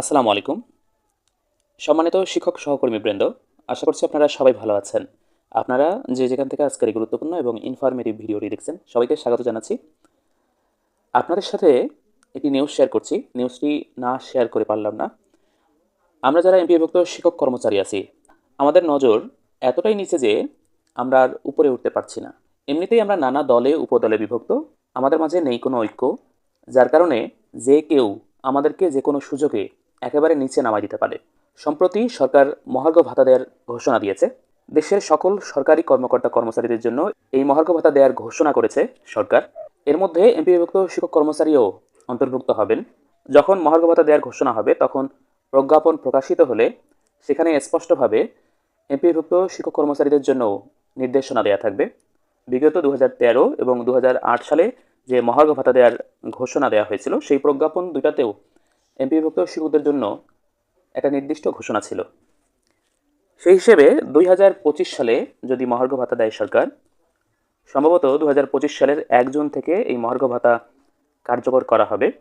আসসালামু আলাইকুম। সম্মানিত শিক্ষক সহকর্মী বৃন্দ আশা করছি আপনারা সবাই ভালো আছেন। আপনারা যে যেখান থেকে আজকের গুরুত্বপূর্ণ এবং ইনফরমেটিভ ভিডিওটি দেখছেন, সবাইকে স্বাগত জানাচ্ছি। আপনাদের সাথে একটি নিউজ শেয়ার করছি। নিউজটি না শেয়ার করে পারলাম না। আমরা যারা এমপিভুক্ত শিক্ষক কর্মচারী আছি, আমাদের নজর এতটাই নিচে যে আমরা আর উপরে উঠতে পারছি না। এমনিতেই আমরা নানা দলে, উপদলে বিভক্ত। আমাদের মাঝে নেই কোনো ঐক্য, যার কারণে যে কেউ আমাদেরকে যে কোনো সুযোগে একেবারে নিচে নামাই দিতে পারে। সম্প্রতি সরকার মহার্ঘ ভাতা দেওয়ার ঘোষণা দিয়েছে। দেশের সকল সরকারি কর্মকর্তা কর্মচারীদের জন্য এই মহার্ঘ ভাতা দেওয়ার ঘোষণা করেছে সরকার। এর মধ্যে এমপিভুক্ত শিক্ষক কর্মচারীও অন্তর্ভুক্ত হবেন। যখন মহার্ঘ ভাতা দেওয়ার ঘোষণা হবে, তখন প্রজ্ঞাপন প্রকাশিত হলে সেখানে স্পষ্টভাবে এমপিভুক্ত শিক্ষক কর্মচারীদের জন্য নির্দেশনা দেওয়া থাকবে। বিগত দু হাজার তেরো এবং দু হাজার আট সালে যে মহার্ঘ ভাতা দেওয়ার ঘোষণা দেওয়া হয়েছিল, সেই প্রজ্ঞাপন দুটাতেও এমপিভুক্ত শিক্ষকদের জন্য একটা নির্দিষ্ট ঘোষণা ছিল। সেই হিসেবে দুই হাজার পঁচিশ সালে যদি মহার্ঘ ভাতা দেয় সরকার, সম্ভবত দু হাজার পঁচিশ সালের এক জুন থেকে এই মহার্ঘ ভাতা কার্যকর করা হবে।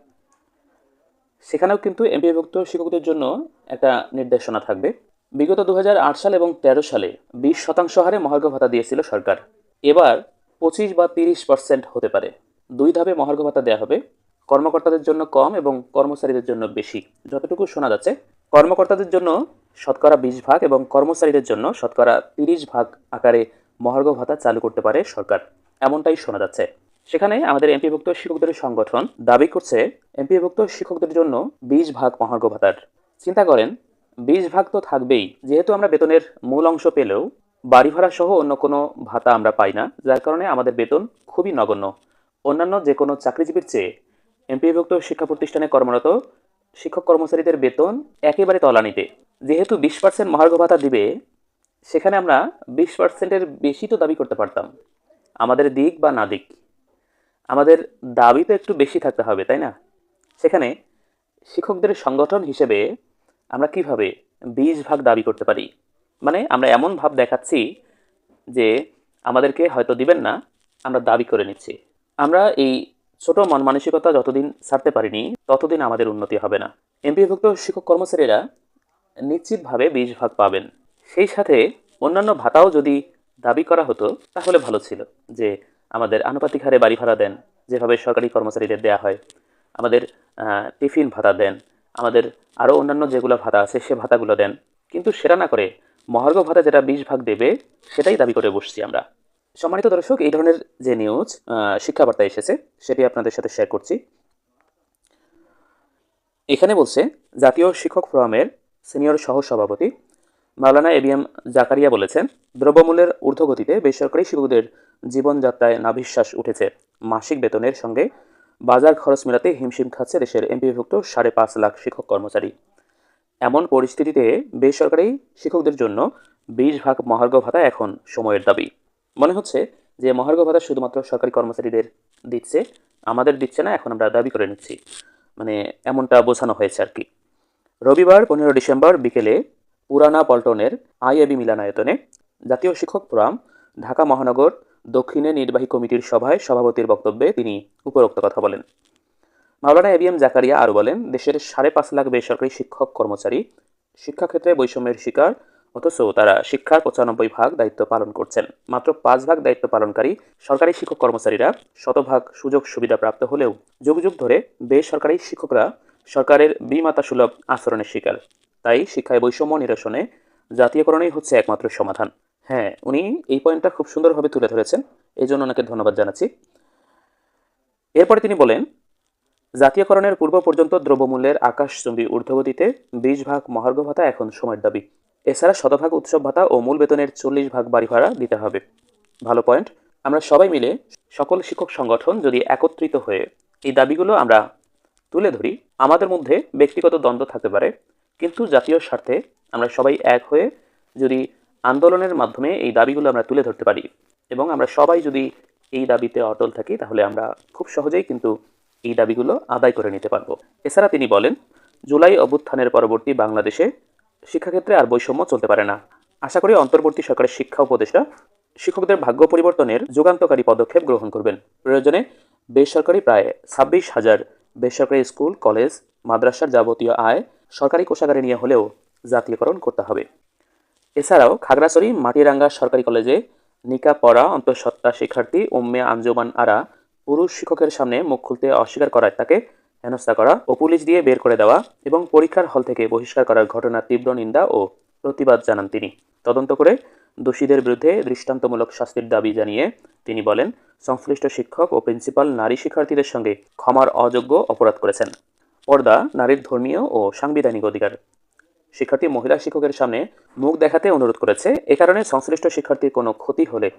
সেখানেও কিন্তু এমপিভুক্ত শিক্ষকদের জন্য একটা নির্দেশনা থাকবে। বিগত দু হাজার আট সাল এবং তেরো সালে বিশ শতাংশ হারে মহার্ঘ ভাতা দিয়েছিল সরকার। এবার পঁচিশ বা তিরিশ পার্সেন্ট হতে পারে। দুই ধাপে মহার্ঘ ভাতা দেওয়া হবে। কর্মকর্তাদের জন্য কম এবং কর্মচারীদের জন্য বেশি। যতটুকু শোনা যাচ্ছে, কর্মকর্তাদের জন্য শতকরা বিশ ভাগ এবং কর্মচারীদের জন্য শতকরা তিরিশ ভাগ আকারে মহার্ঘ ভাতা চালু করতে পারে সরকার। এমনটাই শোনা যাচ্ছে। সেখানে আমাদের এমপিভুক্ত শিক্ষকদের সংগঠন দাবি করছে, এমপিভুক্ত শিক্ষকদের জন্য বিশ ভাগ মহার্ঘ ভাতার। চিন্তা করেন, বিশ ভাগ তো থাকবেই। যেহেতু আমরা বেতনের মূল অংশ পেলেও বাড়ি ভাড়া সহ অন্য কোনো ভাতা আমরা পাই না, যার কারণে আমাদের বেতন খুবই নগণ্য। অন্যান্য যে কোনো চাকরিজীবীর চেয়ে এমপিভুক্ত শিক্ষা প্রতিষ্ঠানে কর্মরত শিক্ষক কর্মচারীদের বেতন একেবারে তলানিতে। যেহেতু বিশ পার্সেন্ট মহার্ঘ ভাতা দিবে, সেখানে আমরা বিশ পার্সেন্টের বেশি তো দাবি করতে পারতাম। আমাদের দিক বা না দিক। আমাদের দাবি তো একটু বেশি থাকতে হবে, তাই না? সেখানে শিক্ষকদের সংগঠন হিসেবে আমরা কীভাবে বিশ ভাগ দাবি করতে পারি? মানে আমরা এমন ভাব দেখাচ্ছি যে আমাদেরকে হয়তো দিবেন না, আমরা দাবি করে নিচ্ছি। আমরা এই ছোট মন মানসিকতা যতদিন ছাড়তে পারিনি, ততদিন আমাদের উন্নতি হবে না। এমপিভুক্ত শিক্ষক কর্মচারীরা নিশ্চিতভাবে বিশ ভাগ পাবেন। সেই সাথে অন্যান্য ভাতাও যদি দাবি করা হতো, তাহলে ভালো ছিল যে আমাদের আনুপাতিক হারে বাড়ি ভাড়া দেন, যেভাবে সরকারি কর্মচারীদের দেয়া হয়। আমাদের টিফিন ভাতা দেন, আমাদের আরও অন্যান্য যেগুলো ভাতা আছে, সে ভাতাগুলো দেন। কিন্তু সেটা না করে মহার্ঘ ভাতা যেটা বিশ ভাগ দেবে, সেটাই দাবি করে বসছি আমরা। সম্মানিত দর্শক, এই ধরনের যে নিউজ শিক্ষাবার্তা এসেছে, সেটি আপনাদের সাথে শেয়ার করছি। এখানে বলছে, জাতীয় শিক্ষক ফোরামের সিনিয়র সহ সভাপতি মাওলানা এবিএম জাকারিয়া বলেছেন, দ্রব্যমূল্যের ঊর্ধ্বগতিতে বেসরকারি শিক্ষকদের জীবনযাত্রায় নাভিশ্বাস উঠেছে। মাসিক বেতনের সঙ্গে বাজার খরচ মেলাতে হিমশিম খাচ্ছে দেশের এমপিভুক্ত সাড়ে পাঁচ লাখ শিক্ষক কর্মচারী। এমন পরিস্থিতিতে বেসরকারি শিক্ষকদের জন্য বিশ ভাগ মহার্ঘ ভাতা এখন সময়ের দাবি। মনে হচ্ছে যে মহার্ঘ ভাতা শুধুমাত্র সরকারি কর্মচারীদের দিচ্ছে, আমাদের দিচ্ছে না, এখন আমরা দাবি করে নিচ্ছি। মানে এমনটা বোঝানো হয়েছে আর কি। রবিবার পনেরো ডিসেম্বর বিকেলে পুরানা পল্টনের আইএবি মিলানায়তনে জাতীয় শিক্ষক ফোরাম, ঢাকা মহানগর দক্ষিণে নির্বাহী কমিটির সভায় সভাপতির বক্তব্যে তিনি উপরোক্ত কথা বলেন। মাওলানা এবিএম জাকারিয়া আরও বলেন, দেশের সাড়ে পাঁচ লাখ বেসরকারি শিক্ষক কর্মচারী শিক্ষাক্ষেত্রে বৈষম্যের শিকার অথচ তারা শিক্ষার পঁচানব্বই ভাগ দায়িত্ব পালন করছেন। মাত্র পাঁচ ভাগ দায়িত্ব পালনকারী সরকারি শিক্ষক কর্মচারীরা শতভাগ সুযোগ সুবিধা প্রাপ্ত হলেও যুগ যুগ ধরে বেসরকারি শিক্ষকরা সরকারের বিমাতা সুলভ আচরণের শিকার। তাই শিক্ষায় বৈষম্য নিরসনে জাতীয়করণই হচ্ছে একমাত্র সমাধান। হ্যাঁ উনি এই পয়েন্টটা খুব সুন্দরভাবে তুলে ধরেছেন। এই জন্য ওনাকে ধন্যবাদ জানাচ্ছি। এরপরে তিনি বলেন, জাতীয়করণের পূর্ব পর্যন্ত দ্রব্যমূল্যের আকাশচুম্বী ঊর্ধ্বগতিতে বিশ ভাগ মহার্ঘ ভাতা এখন সময়ের দাবি। এছাড়া শতভাগ উৎসব ভাতা ও মূল বেতনের চল্লিশ ভাগ বাড়ি ভাড়া দিতে হবে। ভালো পয়েন্ট, আমরা সবাই মিলে সকল শিক্ষক সংগঠন যদি একত্রিত হয়ে এই দাবিগুলো আমরা তুলে ধরি, আমাদের মধ্যে ব্যক্তিগত দ্বন্দ্ব থাকতে পারে, কিন্তু জাতীয় স্বার্থে আমরা সবাই এক হয়ে যদি আন্দোলনের মাধ্যমে এই দাবিগুলো আমরা তুলে ধরতে পারি এবং আমরা সবাই যদি এই দাবিতে অটল থাকি, তাহলে আমরা খুব সহজেই কিন্তু এই দাবিগুলো আদায় করে নিতে পারব। এছাড়া তিনি বলেন, জুলাই অভ্যুত্থানের পরবর্তী বাংলাদেশে শিক্ষাক্ষেত্রে আর বৈষম্য চলতে পারে না। আশা করি অন্তর্বর্তী সরকারের শিক্ষা উপদেষ্টা শিক্ষকদের ভাগ্য পরিবর্তনের যুগান্তকারী পদক্ষেপ গ্রহণ করবেন। প্রয়োজনে বেসরকারি প্রায় ছাব্বিশ হাজার বেসরকারি স্কুল, কলেজ, মাদ্রাসার যাবতীয় আয় সরকারি কোষাগারে নিয়ে হলেও জাতীয়করণ করতে হবে। এছাড়াও খাগড়াছড়ি, মাটিরাঙ্গা সরকারি কলেজে নিকা পড়া অন্তঃসত্ত্বা শিক্ষার্থী উম্মে আঞ্জুমান আরা পুরুষ শিক্ষকের সামনে মুখ খুলতে অস্বীকার করায় তাকে হেনস্থা করা ও পুলিশ দিয়ে বের করে দেওয়া এবং পরীক্ষার হল থেকে বহিষ্কার করার ঘটনার তীব্র নিন্দা ও প্রতিবাদ জানান তিনি। তদন্ত করে দোষীদের বিরুদ্ধে দৃষ্টান্তমূলক শাস্তির দাবি জানিয়ে তিনি বলেন, সংশ্লিষ্ট শিক্ষক ও প্রিন্সিপাল নারী শিক্ষার্থীদের সঙ্গে ক্ষমার অযোগ্য অপরাধ করেছেন। পর্দা, নারীর ধর্মীয় ও সাংবিধানিক অধিকার। শিক্ষার্থী, মহিলা শিক্ষকের সামনে মুখ দেখাতে অনুরোধ করেছে, এ কারণে সংশ্লিষ্ট শিক্ষার্থীর কোনো ক্ষতি হলে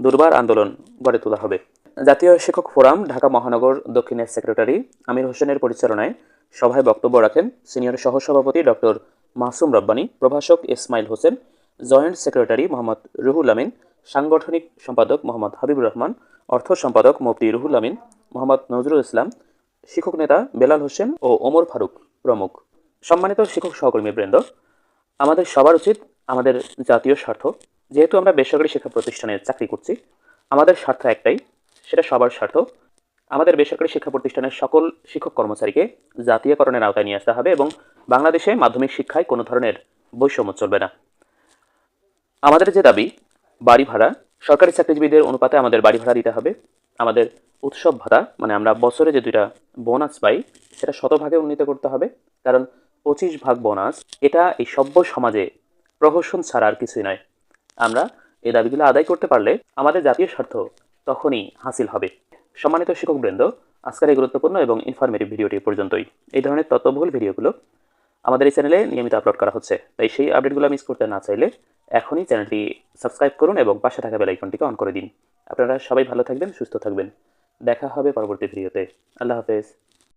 দুর্বার আন্দোলন গড়ে তোলা হবে। জাতীয় শিক্ষক ফোরাম, ঢাকা মহানগর দক্ষিণের সেক্রেটারি আমির হোসেনের পরিচালনায় সভায় বক্তব্য রাখেন সিনিয়র সহসভাপতি ডক্টর মাসুম রব্বানী, প্রভাষক ইসমাইল হোসেন, জয়েন্ট সেক্রেটারি মোহাম্মদ রুহুল আমিন, সাংগঠনিক সম্পাদক মোহাম্মদ হাবিবুর রহমান, অর্থ সম্পাদক মুফতি রুহুল আমিন, মোহাম্মদ নজরুল ইসলাম, শিক্ষক নেতা বেলাল হোসেন ও ওমর ফারুক প্রমুখ। সম্মানিত শিক্ষক সহকর্মী বৃন্দ, আমাদের সবার উচিত আমাদের জাতীয় স্বার্থ। যেহেতু আমরা বেসরকারি শিক্ষা প্রতিষ্ঠানে চাকরি করছি, আমাদের স্বার্থ একটাই সেটা সবার স্বার্থ। আমাদের বেসরকারি শিক্ষা প্রতিষ্ঠানের সকল শিক্ষক কর্মচারীকে জাতীয়করণের আওতায় নিয়ে আসতে হবে এবং বাংলাদেশে মাধ্যমিক শিক্ষায় কোনো ধরনের বৈষম্য চলবে না। আমাদের যে দাবি, বাড়ি ভাড়া, সরকারি চাকরিজীবীদের অনুপাতে আমাদের বাড়ি ভাড়া দিতে হবে। আমাদের উৎসব ভাতা মানে আমরা বছরে যে দুইটা বোনাস পাই, সেটা শতভাগে উন্নীত করতে হবে। কারণ পঁচিশ ভাগ বোনাস এটা এই সভ্য সমাজে প্রহসন ছাড়া আর কিছুই নয়। আমরা এই দাবিগুলো আদায় করতে পারলে আমাদের জাতীয় স্বার্থ তখনই হাসিল হবে। সম্মানিত শিক্ষকবৃন্দ, আজকের এই গুরুত্বপূর্ণ এবং ইনফরমেটিভ ভিডিওটি পর্যন্তই। এই ধরনের তত্ত্ববহুল ভিডিওগুলো আমাদের এই চ্যানেলে নিয়মিত আপলোড করা হচ্ছে। তাই সেই আপডেটগুলো মিস করতে না চাইলে এখনই চ্যানেলটি সাবস্ক্রাইব করুন এবং পাশে থাকা বেলাইকনটিকে অন করে দিন। আপনারা সবাই ভালো থাকবেন, সুস্থ থাকবেন। দেখা হবে পরবর্তী ভিডিওতে আল্লাহ হাফেজ।